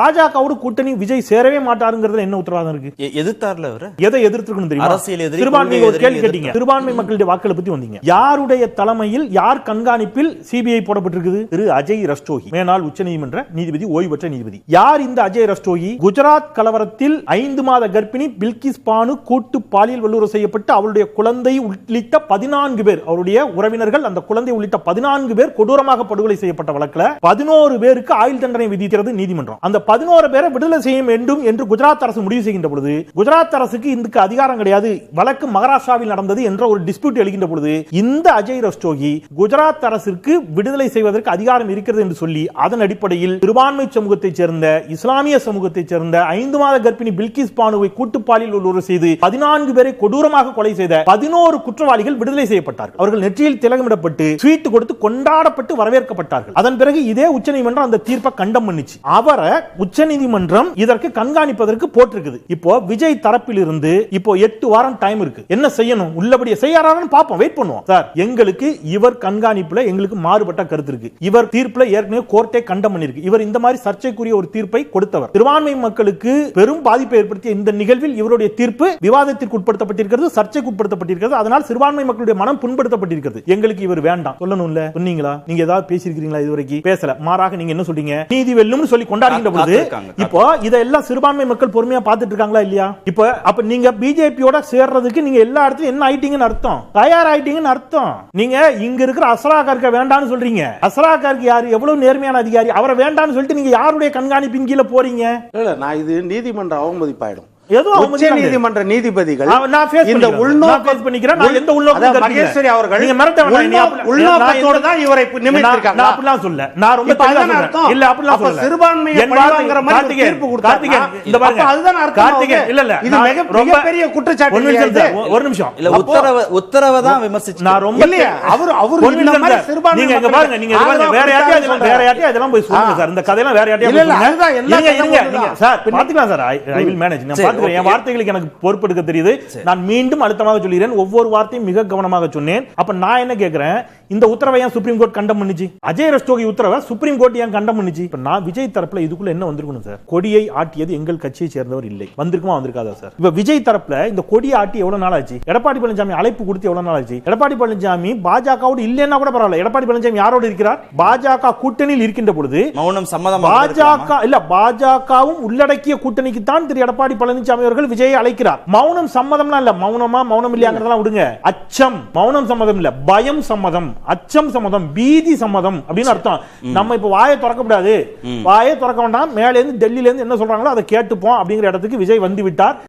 பாஜகவோட கூட்டணி விஜய் சேரவே மாட்டாருங்கிறதுல என்ன உத்தரவாதம் இருக்கு? எதிர்த்தார்ல அவரு? எதை எதிர்த்திருக்கணும் தெரியுமா? அரசியல் சிறுபான்மை ஒரு கேள்வி கேட்டீங்க. சிறுபான்மை மக்களுடைய வாக்களை பத்தி வந்தீங்க. யாருடைய தலைமையில் யார் கண்காணிப்பில் சிபிஐ போடப்பட்டிருக்குது? திரு அஜய் ரஸ்டோகி மேனாள் உச்சநீதிமன்ற நீதிபதி ஓய்வு பெற்ற நீதிபதி. யார் இந்த அஜய் ரஸ்டோகி குஜராத் கலவரத்தில் ஐந்து மாத கர்ப்பிணி பில்கிஸ் பானு கூட்டு பாலியல் வல்லுறவு செய்யப்பட்டு அவருடைய குழந்தை உள்ளிட்ட பதினான்கு பேர் அவருடைய உறவினர்கள் அந்த குழந்தை உள்ளிட்ட பதினான்கு பேர் கொடூரமாக படுகொலை செய்யப்பட்ட வழக்குல பதினோரு பேருக்கு ஆயுள் தண்டனை விதிக்கிறது நீதிமன்றம். அந்த பதினோரு பேரை விடுதலை செய்ய வேண்டும் என்று குஜராத் அரசு முடிவு செய்கின்ற பொழுது குஜராத் அரசுக்கு இதுக்கு அதிகாரம் கிடையாது வழக்கு மகாராஷ்டிராவில் நடந்தது என்ற ஒரு டிஸ்பியூட் எழுகின்ற பொழுது இந்த அஜய் ரஸ்டோகி குஜராத் அரசிற்கு விடுதலை செய்வதற்கு அதிகாரம் இருக்கிறது என்று சொல்லி அதன் அடிப்படையில் சிறுபான்மை சமூகத்தைச் சேர்ந்த இஸ்லாமிய சமூகத்தைச் சேர்ந்த ஐந்து மாத கர்ப்பிணி பில்கிஸ் பானுவை கூட்டுப்பாலில் உள்ளூர் செய்து பதினான்கு பேரை கொடூரமாக கொலை செய்த பதினோரு குற்றவாளிகள் விடுதலை செய்யப்பட்டார்கள். அவர்கள் நெற்றியில் திலகமிடப்பட்டு ஸ்வீட் கொடுத்து கொண்டாடப்பட்டு வரவேற்கப்பட்டார்கள். அதன் பிறகு இதே உச்சநீதிமன்றம் அந்த தீர்ப்பை கண்டம் பண்ணிச்சு. அவரை உச்சநீதிமன்றம் இதற்கு கண்காணிப்பதற்கு போட்டிருக்குது. இப்போ விஜய் தரப்பில் இருந்து இப்போ எட்டு வாரம் டைம் இருக்கு. என்ன செய்யணும்? உள்ளபடியே செய்யறாருன்னு பார்ப்போம். வெயிட் பண்ணுவோம். சார் எங்களுக்கு இவர் கண்காணிப்புல எங்களுக்கு மாறுபட்ட கருத்து இருக்கு. இவர் தீர்ப்புல ஏற்கனவே கோர்ட்டே கண்டம் பண்ணிருக்கு இவர் இந்த மாதிரி சர்ச்சைக்குரிய ஒரு தீர்ப்பை கொடுத்தவர். சிறுபான்மை மக்களுக்கு பெரும் பாதிப்பை ஏற்படுத்திய இந்த நிகழ்வில் இவருடைய தீர்ப்பு விவாதத்திற்கு உட்படுத்தப்பட்டிருக்கிறது சர்ச்சைக்கு உட்படுத்தப்பட்டிருக்கிறது. அதனால் சிறுபான்மை மக்களுடைய மனம் புண்படுத்தப்பட்டிருக்கிறது. எங்களுக்கு இவர் வேண்டாம். சொல்லணும்ல? சொன்னீங்களா? நீங்க ஏதாவது பேசியிருக்கிறீங்களா இதுவரைக்கும்? பேசல. மாறாக நீங்க என்ன சொல்றீங்க? நீதி வெல்லும்னு சொல்லி கொண்டாடுகின்ற காத்திருக்காங்க, இப்போ இதெல்லாம் சிறுபான்மை மக்கள் பொறுமையா பார்த்துட்டு இருக்காங்களா இல்லையா? இப்போ அப்ப நீங்க பிஜேபியோட சேர்றதுக்கு நீங்க எல்லா இடத்துலயும் என்ன ஆயிட்டீங்கன்னு அர்த்தம்? தயார் ஆயிட்டீங்கன்னு அர்த்தம். நீங்க இங்க இருக்கிற அசராக்கார்க்க வேண்டாம்னு சொல்றீங்க. அசராக்காருக்கு யாரு? எவ்வளவு நேர்மையான அதிகாரி? அவரை வேண்டாம்னு சொல்லிட்டு நீங்க யாருடைய கண்காணிப்பின் கீழே போறீங்க? இல்ல நான் இது நீதிமன்ற அவமதிப்பாயிடும். நீதிமன்ற நீதிபதிகள் இந்த பண்ணிக்கிறேன். உள்நோக்க நான் face பண்ணிக்கிறேன். நான் எந்த கருதிக்கல. மகேஸ்வரி அவர்கள் நீங்க மிரட்ட உள்நோக்கத்தோடு தான் இவரை நான் அப்படிலாம் சொல்ல நான் ரொம்ப. அர்த்தம்? இல்ல அப்படிலாம். சிறுபான்மையை பழிவாங்குற மாதிரி தீர்ப்பு இந்த பாருங்க. அதுதானே அர்த்தம். இல்ல, இல்ல, இது மிக- ரொம்ப- குற்றச்சாட்டு ஒரு நிமிஷம்? ஒரு இல்ல உத்தரவை உத்தரவை தான் விமர்சிச்சு நான் ரொம்ப இல்லையா? அவரு- அவரு ஒரு இந்த நிமிஷம் மாதிரி சார். சிறுபான்மை நீங்க இங்க மக்களுக்கு பாருங்க நீங்க இங்க பாருங்க ஆதரவா வேற கொடுத்தாருன்னு வேற இதெல்லாம் போய் சொல்லுங்க. சார் இந்த கதையெல்லாம் வேற யார்ட்டையும் இல்ல, இல்ல, அதுதான் நீங்க. சார் பாத்துக்கலாம் சார் ஐ வில் மேனேஜ் நான் என். வார்த்தைகளுக்கு எனக்கு பொறுப்பெடுக்க தெரியுது. நான் மீண்டும் அழுத்தமாக சொல்கிறேன். ஒவ்வொரு வார்த்தையும் மிக கவனமாக சொன்னேன். அப்ப நான் என்ன கேக்குறேன்? இந்த உத்தரவை ஏன் சுப்ரீம் கோர்ட் கண்டம் பண்ணுச்சு? அஜய் ரஸ்டோகி உத்தரவை சுப்ரீம் கோர்ட் ஏன் கண்டம் பண்ணுச்சு? இப்ப நான் விஜய் தரப்புல இதுக்குள்ள என்ன வந்திருக்கணும் சார்? கொடியை ஆட்டியது எங்கள் கட்சியை சேர்ந்தவர் இல்லை. வந்திருக்குமா வந்திருக்காதா சார்? இப்ப விஜய் தரப்புல இந்த கொடியை ஆட்டி எவ்வளவு நாள் ஆச்சு? எடப்பாடி பழனிசாமி அழைப்பு கொடுத்து எவ்வளவு நாள் ஆச்சு? எடப்பாடி பழனிசாமி பாஜகவோடு இல்லைன்னா கூட பரவாயில்ல. எடப்பாடி பழனிசாமி யாரோடு இருக்கிறார்? பாஜக கூட்டணியில் இருக்கின்ற பொழுது மௌனம் சம்மதம் பாஜக இல்ல பாஜகவும் உள்ளடக்கிய கூட்டணிக்கு தான் திரு. எடப்பாடி பழனிசாமி அவர்கள் விஜயை அழைக்கிறார். மௌனம் சம்மதம்லாம் இல்ல. மௌனமா மௌனம் இல்லையாங்கிறதெல்லாம் விடுங்க. அச்சம். மௌனம் சம்மதம் இல்ல. பயம் சம்மதம். அச்சம் சம்மதம் பீதி சம்மதம் அப்படின்னு அர்த்தம். நம்ம இப்ப வாயை திறக்க கூடாது. வாயை திறக்க வேண்டாம் மேல இருந்து டெல்லியில இருந்து என்ன சொல்றாங்களோ அதை கேட்டுப்போம் அப்படிங்கிற இடத்துக்கு விஜய் வந்து விட்டார்.